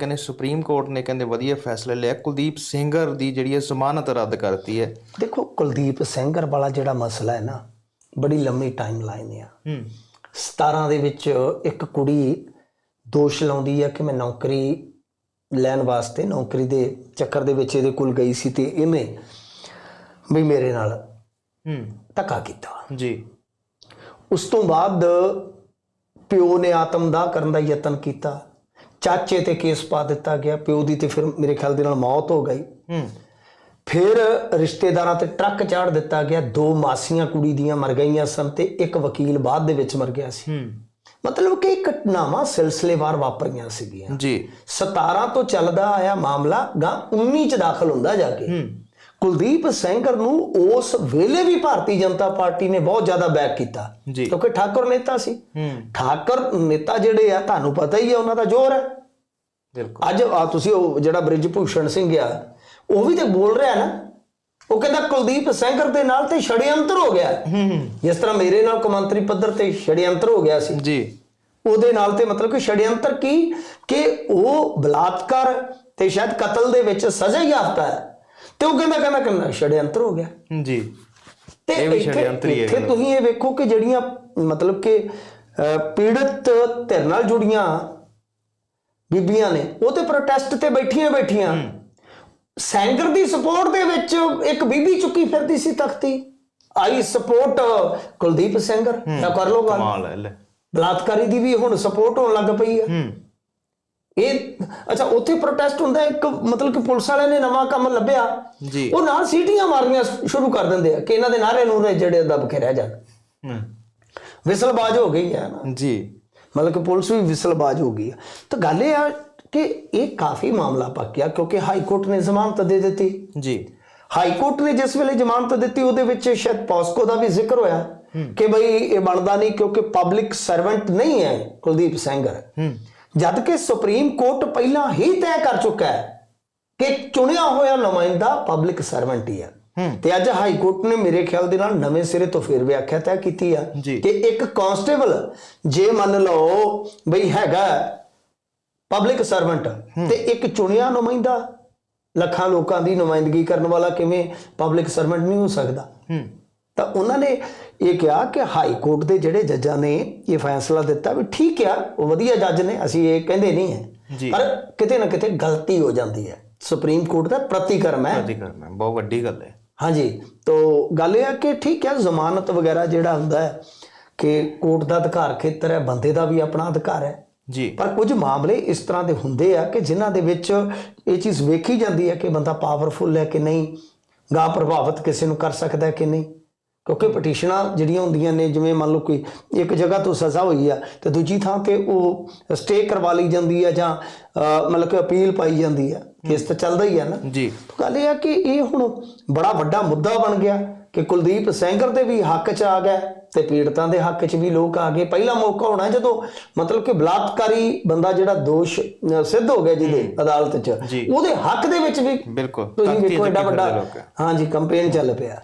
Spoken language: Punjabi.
ਕਹਿੰਦੇ ਸੁਪਰੀਮ ਕੋਰਟ ਨੇ ਕਹਿੰਦੇ ਵਧੀਆ ਫੈਸਲਾ ਲਿਆ। ਕੁਲਦੀਪ ਸਿੰਘਰ ਦੀ ਜਿਹੜੀ ਹੈ ਜ਼ਮਾਨਤ ਰੱਦ ਕਰਤੀ ਹੈ। ਦੇਖੋ ਕੁਲਦੀਪ ਸਿੰਘਰ ਵਾਲਾ ਜਿਹੜਾ ਮਸਲਾ ਹੈ ਨਾ ਬੜੀ ਲੰਮੀ ਟਾਈਮ ਲਾਈਨ ਆ। ਹੂੰ। 17 ਦੇ ਵਿੱਚ ਇੱਕ ਕੁੜੀ ਦੋਸ਼ ਲਾਉਂਦੀ ਹੈ ਕਿ ਮੈਂ ਨੌਕਰੀ ਲੈਣ ਵਾਸਤੇ ਨੌਕਰੀ ਦੇ ਚੱਕਰ ਦੇ ਵਿੱਚ ਇਹਦੇ ਕੋਲ ਗਈ ਸੀ ਤੇ ਇਹਨੇ ਵੀ ਮੇਰੇ ਨਾਲ ਹੂੰ। ਧੱਕਾ ਕੀਤਾ। ਜੀ। ਉਸ ਤੋਂ ਬਾਅਦ ਪਿਓ ਨੇ ਆਤਮਦਾਹ ਕਰਨ ਦਾ ਯਤਨ ਕੀਤਾ। ਚਾਚੇ ਤੇ ਕੇਸ ਪਾ ਦਿੱਤਾ ਗਿਆ ਪਿਓ ਦੀ ਤੇ ਫਿਰ ਮੇਰੇ ਖਿਆਲ ਦੇ ਨਾਲ ਮੌਤ ਹੋ ਗਈ। ਹੂੰ। ਫਿਰ ਰਿਸ਼ਤੇਦਾਰਾਂ ਤੇ ਟਰੱਕ ਚਾੜ ਦਿੱਤਾ ਗਿਆ ਦੋ ਮਾਸੀਆਂ ਕੁੜੀ ਦੀਆਂ ਮਰ ਗਈਆਂ ਸਨ ਤੇ ਇੱਕ ਵਕੀਲ ਬਾਅਦ ਦੇ ਵਿੱਚ ਮਰ ਗਿਆ ਸੀ। ਹੂੰ। ਮਤਲਬ ਕਿ ਘਟਨਾਵਾਂ ਸਿਲਸਿਲੇਵਾਰ ਵਾਪਰੀਆਂ ਸੀਗੀਆਂ। ਜੀ। 17 ਤੋਂ ਚੱਲਦਾ ਆਇਆ ਮਾਮਲਾ ਗਾ 19 ਚ ਦਾਖਲ ਹੁੰਦਾ ਜਾ ਕੇ। ਹੂੰ। ਕੁਲਦੀਪ ਸੈਂਗਰ ਨੂੰ ਉਸ ਵੇਲੇ ਵੀ ਭਾਰਤੀ ਜਨਤਾ ਪਾਰਟੀ ਨੇ ਬਹੁਤ ਜ਼ਿਆਦਾ ਬੈਕ ਕੀਤਾ ਕਿਉਂਕਿ ਠਾਕੁਰ ਨੇਤਾ ਸੀ। ਹੂੰ। ਠਾਕੁਰ ਨੇਤਾ ਜਿਹੜੇ ਆ ਤੁਹਾਨੂੰ ਪਤਾ ਹੀ ਹੈ ਉਹਨਾਂ ਦਾ ਜ਼ੋਰ ਹੈ। ਬਿਲਕੁਲ। ਅੱਜ ਆ ਤੁਸੀਂ ਉਹ ਜਿਹੜਾ ਬ੍ਰਿਜ ਭੂਸ਼ਣ ਸਿੰਘ ਆ ਉਹ ਵੀ ਤੇ ਬੋਲ ਰਿਹਾ ਨਾ। ਉਹ ਕਹਿੰਦਾ ਕੁਲਦੀਪ ਸੈਂਗਰ ਦੇ ਨਾਲ ਤੇ ਛੜਯੰਤਰ ਹੋ ਗਿਆ। ਹੂੰ ਹੂੰ। ਜਿਸ ਤਰ੍ਹਾਂ ਮੇਰੇ ਨਾਲ ਕੌਮਾਂਤਰੀ ਪੱਧਰ ਤੇ ਛੜਯੰਤਰ ਹੋ ਗਿਆ ਸੀ। ਜੀ। ਉਹਦੇ ਨਾਲ ਤੇ ਮਤਲਬ ਕਿ ਛੜਯੰਤਰ ਕੀ? ਕਿ ਉਹ ਬਲਾਤਕਾਰ ਤੇ ਸ਼ਾਇਦ ਕਤਲ ਦੇ ਵਿੱਚ ਸਜ਼ਾ ਯਾਫਤਾ ਹੈ। ਤੇ ਉਹ ਕਹਿੰਦਾ ਕਹਿੰਦਾ ਕਹਿੰਦਾ ਛੜਯੰਤਰ ਹੋ ਗਿਆ। ਜੀ। ਤੇ ਇਹ ਵੀ ਛੜਯੰਤਰ ਹੀ ਹੈ ਇੱਥੇ ਤੁਸੀਂ ਇਹ ਵੇਖੋ ਕਿ ਜਿਹੜੀਆਂ ਮਤਲਬ ਕਿ ਪੀੜਤ ਧਿਰ ਨਾਲ ਜੁੜੀਆਂ ਬੀਬੀਆਂ ਨੇ ਉਹ ਤੇ ਪ੍ਰੋਟੈਸਟ ਤੇ ਬੈਠੀਆਂ ਬੈਠੀਆਂ। ਸੈਂਗਰ ਦੀ ਸਪੋਰਟ ਦੇ ਵਿੱਚ ਇੱਕ ਬੀਬੀ ਚੁੱਕੀ ਫਿਰਦੀ ਸੀ ਤਖਤੀ। ਆਈ ਸਪੋਰਟ ਕੁਲਦੀਪ ਸੈਂਗਰ। ਤਾਂ ਕਰ ਲੋ ਗੱਲ। ਕਮਾਲ ਹੈ ਲੈ। ਬਲਾਤਕਾਰੀ ਦੀ ਵੀ ਹੁਣ ਸਪੋਰਟ ਹੋਣ ਲੱਗ ਪਈ ਹੂੰ। ਇਹ ਅੱਛਾ ਉੱਥੇ ਪ੍ਰੋਟੈਸਟ ਹੁੰਦਾ ਇੱਕ ਮਤਲਬ ਕਿ ਪੁਲਿਸ ਵਾਲਿਆਂ ਨੇ ਨਵਾਂ ਕੰਮ ਲੱਭਿਆ। ਜੀ। ਉਹ ਨਾਲ ਸੀਟੀਆਂ ਮਾਰਨੀਆਂ ਸ਼ੁਰੂ ਕਰ ਦਿੰਦੇ ਆ ਕਿ ਇਹਨਾਂ ਦੇ ਨਾਰੇ ਨੂਰੇ ਜਿਹੜੇ ਦੱਬ ਕੇ ਰਹਿ ਜਾਣ। ਹੂੰ। ਵਿਸਲਬਾਜ਼ ਹੋ ਗਈ ਹੈ ਨਾ। ਜੀ। ਮਤਲਬ ਕਿ ਪੁਲਿਸ ਵੀ ਵਿਸਲਬਾਜ਼ ਹੋ ਗਈ ਹੈ ਤਾਂ ਗੱਲ ਇਹ ਆ ਕਿ ਇਹ ਕਾਫੀ ਮਾਮਲਾ ਪੱਕਿਆ ਕਿਉਂਕਿ ਹਾਈ ਕੋਰਟ ਨੇ ਜ਼ਮਾਨਤ ਦੇ ਦਿੱਤੀ। ਜੀ। ਹਾਈ ਕੋਰਟ ਨੇ ਜਿਸ ਵੇਲੇ ਜ਼ਮਾਨਤ ਦਿੱਤੀ ਉਹਦੇ ਵਿੱਚ ਸ਼ਾਇਦ ਪੋਸਕੋ ਦਾ ਵੀ ਜ਼ਿਕਰ ਹੋਇਆ ਕਿ ਬਈ ਇਹ ਬਣਦਾ ਨਹੀਂ ਕਿਉਂਕਿ ਪਬਲਿਕ ਸਰਵੈਂਟ ਨਹੀਂ ਹੈ ਕੁਲਦੀਪ ਸੈਂਗਰ ਹੂੰ। ਜਦ ਕਿ ਸੁਪਰੀਮ ਕੋਰਟ ਪਹਿਲਾਂ ਹੀ ਤੈਅ ਕਰ ਚੁੱਕਾ ਹੈ ਕਿ ਚੁਣਿਆ ਹੋਇਆ ਨੁਮਾਇੰਦਾ ਪਬਲਿਕ ਸਰਵੈਂਟ ਹੀ ਹੈ। ਤੇ ਅੱਜ ਹਾਈ ਕੋਰਟ ਨੇ ਮੇਰੇ ਖਿਆਲ ਦੇ ਨਾਲ ਨਵੇਂ ਸਿਰੇ ਤੋਂ ਫਿਰ ਵਿਆਖਿਆ ਤੈਅ ਕੀਤੀ ਆ। ਕਿ ਇੱਕ ਕਾਂਸਟੇਬਲ ਜੇ ਮੰਨ ਲਓ ਬਈ ਹੈਗਾ ਪਬਲਿਕ ਸਰਵੈਂਟ ਤੇ ਇੱਕ ਚੁਣਿਆ ਨੁਮਾਇੰਦਾ ਲੱਖਾਂ ਲੋਕਾਂ ਦੀ ਨੁਮਾਇੰਦਗੀ ਕਰਨ ਵਾਲਾ ਕਿਵੇਂ ਪਬਲਿਕ ਸਰਵੈਂਟ ਨਹੀਂ ਹੋ ਸਕਦਾ? ਤਾਂ ਉਹਨਾਂ ਨੇ ਇਹ ਕਿਹਾ ਕਿ ਹਾਈ ਕੋਰਟ ਦੇ ਜਿਹੜੇ ਜੱਜਾਂ ਨੇ ਇਹ ਫੈਸਲਾ ਦਿੱਤਾ ਵੀ ਠੀਕ ਆ ਉਹ ਵਧੀਆ ਜੱਜ ਨੇ ਅਸੀਂ ਇਹ ਕਹਿੰਦੇ ਨਹੀਂ। ਹੈ। ਪਰ ਕਿਤੇ ਨਾ ਕਿਤੇ ਗਲਤੀ ਹੋ ਜਾਂਦੀ ਹੈ। ਸੁਪਰੀਮ ਕੋਰਟ ਦਾ ਪ੍ਰਤੀਕਰਮ ਹੈ। ਪ੍ਰਤੀ ਕਰਨਾ ਬਹੁਤ ਵੱਡੀ ਗੱਲ ਹੈ। ਹਾਂਜੀ ਤੋਂ ਗੱਲ ਇਹ ਹੈ ਕਿ ਠੀਕ ਹੈ ਜ਼ਮਾਨਤ ਵਗੈਰਾ ਜਿਹੜਾ ਹੁੰਦਾ ਹੈ ਕਿ ਕੋਰਟ ਦਾ ਅਧਿਕਾਰ ਖੇਤਰ ਹੈ ਬੰਦੇ ਦਾ ਵੀ ਆਪਣਾ ਅਧਿਕਾਰ ਹੈ। ਜੀ। ਪਰ ਕੁਝ ਮਾਮਲੇ ਇਸ ਤਰ੍ਹਾਂ ਦੇ ਹੁੰਦੇ ਆ ਕਿ ਜਿਨ੍ਹਾਂ ਦੇ ਵਿੱਚ ਇਹ ਚੀਜ਼ ਵੇਖੀ ਜਾਂਦੀ ਹੈ ਕਿ ਬੰਦਾ ਪਾਵਰਫੁਲ ਹੈ ਕਿ ਨਹੀਂ ਗਾ ਪ੍ਰਭਾਵਿਤ ਕਿਸੇ ਨੂੰ ਕਰ ਸਕਦਾ ਹੈ ਕਿ ਨਹੀਂ। ਕਿਉਂਕਿ ਪਟੀਸ਼ਨਾਂ ਜਿਹੜੀਆਂ ਹੁੰਦੀਆਂ ਨੇ ਜਿਵੇਂ ਮੰਨ ਲਓ ਕੋਈ ਇੱਕ ਜਗ੍ਹਾ ਤੋਂ ਸਜ਼ਾ ਹੋਈ ਆ ਤੇ ਦੂਜੀ ਥਾਂ ਤੇ ਉਹ ਸਟੇ ਕਰਵਾ ਲਈ ਜਾਂਦੀ ਹੈ ਜਾਂ ਮਤਲਬ ਕਿ ਅਪੀਲ ਪਾਈ ਜਾਂਦੀ ਹੈ ਕੇਸ ਤਾਂ ਚੱਲਦਾ ਹੀ ਆ ਨਾ। ਜੀ। ਗੱਲ ਇਹ ਆ ਕਿ ਇਹ ਹੁਣ ਬੜਾ ਵੱਡਾ ਮੁੱਦਾ ਬਣ ਗਿਆ ਕਿ ਕੁਲਦੀਪ ਸੈਂਗਰ ਦੇ ਵੀ ਹੱਕ 'ਚ ਆ ਗਿਆ ਤੇ ਪੀੜਤਾਂ ਦੇ ਹੱਕ 'ਚ ਵੀ ਲੋਕ ਆ ਗਏ। ਪਹਿਲਾ ਮੌਕਾ ਹੋਣਾ ਜਦੋਂ ਮਤਲਬ ਕਿ ਬਲਾਤਕਾਰੀ ਬੰਦਾ ਜਿਹੜਾ ਦੋਸ਼ ਸਿੱਧ ਹੋ ਗਿਆ ਜਿਹਦੇ ਅਦਾਲਤ 'ਚ। ਉਹਦੇ ਹੱਕ ਦੇ ਵਿੱਚ ਵੀ ਬਿਲਕੁਲ। ਤੁਸੀਂ ਵੇਖੋ ਐਡਾ ਵੱਡਾ। ਹਾਂਜੀ ਕੰਪੇਨ ਚੱਲ ਪਿਆ।